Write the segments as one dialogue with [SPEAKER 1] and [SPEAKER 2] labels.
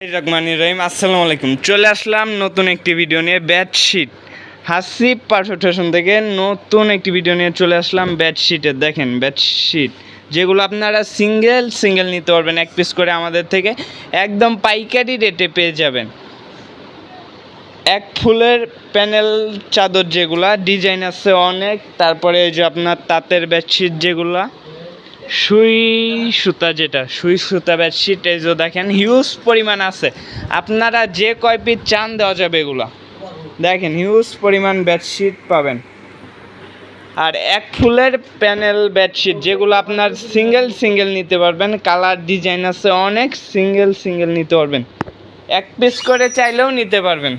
[SPEAKER 1] রহমানি রহিম, আসসালামু আলাইকুম। চলে আসলাম নতুন একটি ভিডিও নিয়ে বেডশিট হাসিব ফ্যাশন থেকে নতুন একটি ভিডিও নিয়ে চলে আসলাম বেডশিটের দেখেন বেডশিট যেগুলো আপনারা সিঙ্গেল সিঙ্গেল নিতে পারবেন, এক পিস করে আমাদের থেকে। একদম পাইকারি রেটে পেয়ে যাবেন। এক ফুলের প্যানেল চাদর যেগুলা ডিজাইন আছে অনেক। তারপরে এই যে আপনার তাঁতের বেডশিট যেগুলা। সুই সুতা যেটা, সুই সুতা বেডশিট এই যে দেখেন হিউজ পরিমাণ আছে। আপনারা যে কয় পিস চান দেওয়া যাবে এগুলো। দেখেন হিউজ পরিমাণ বেডশিট পাবেন। আর এক ফুলের প্যানেল বেডশিট যেগুলো আপনার সিঙ্গেল সিঙ্গেল নিতে পারবেন। কালার ডিজাইন আছে অনেক সিঙ্গেল সিঙ্গেল নিতে পারবেন। এক পিস করে চাইলেও নিতে পারবেন।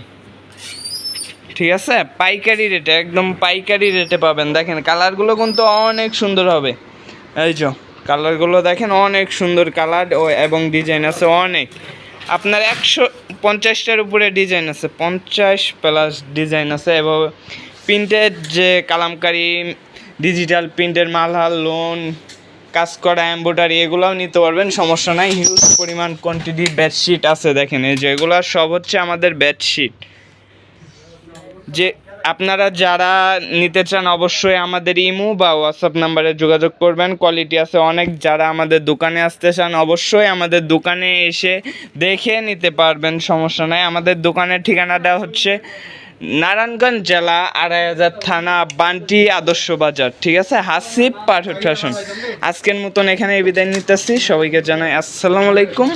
[SPEAKER 1] ঠিক আছে? পাইকারি রেটে একদম পাইকারি রেটে পাবেন। দেখেন কালারগুলো কিন্তু অনেক সুন্দর হবে। এই যে। কালারগুলো দেখেন, অনেক সুন্দর কালার ও এবং ডিজাইন আছে অনেক। আপনার একশো পঞ্চাশটার উপরে ডিজাইন আছে, পঞ্চাশ প্লাস ডিজাইন আছে এবং প্রিন্টের যে কালামকারি ডিজিটাল প্রিন্টের মালহাল লোন কাজ করা এম্ব্রয়ডারি এগুলোও নিতে পারবেন, সমস্যা নাই। হিউজ পরিমাণ কোয়ান্টিটি বেডশিট আছে, দেখেন, এই যে এগুলো সব হচ্ছে আমাদের বেডশিট যে আপনারা যারা নিতে চান অবশ্যই আমাদের ইমো বা হোয়াটসঅ্যাপ নাম্বারে যোগাযোগ করবেন। কোয়ালিটি আছে অনেক। যারা আমাদের দোকানে আসতে চান অবশ্যই আমাদের দোকানে এসে দেখে নিতে পারবেন, সমস্যা নাই। আমাদের দোকানের ঠিকানাটা হচ্ছে নারায়ণগঞ্জ জেলা আড়াই হাজার থানা বান্টি আদর্শ বাজার, ঠিক আছে? Hasib perfect fashion. আজকের মতন এখানে বিদায় নিতেছি। সবাইকে জানাই আসসালামু আলাইকুম।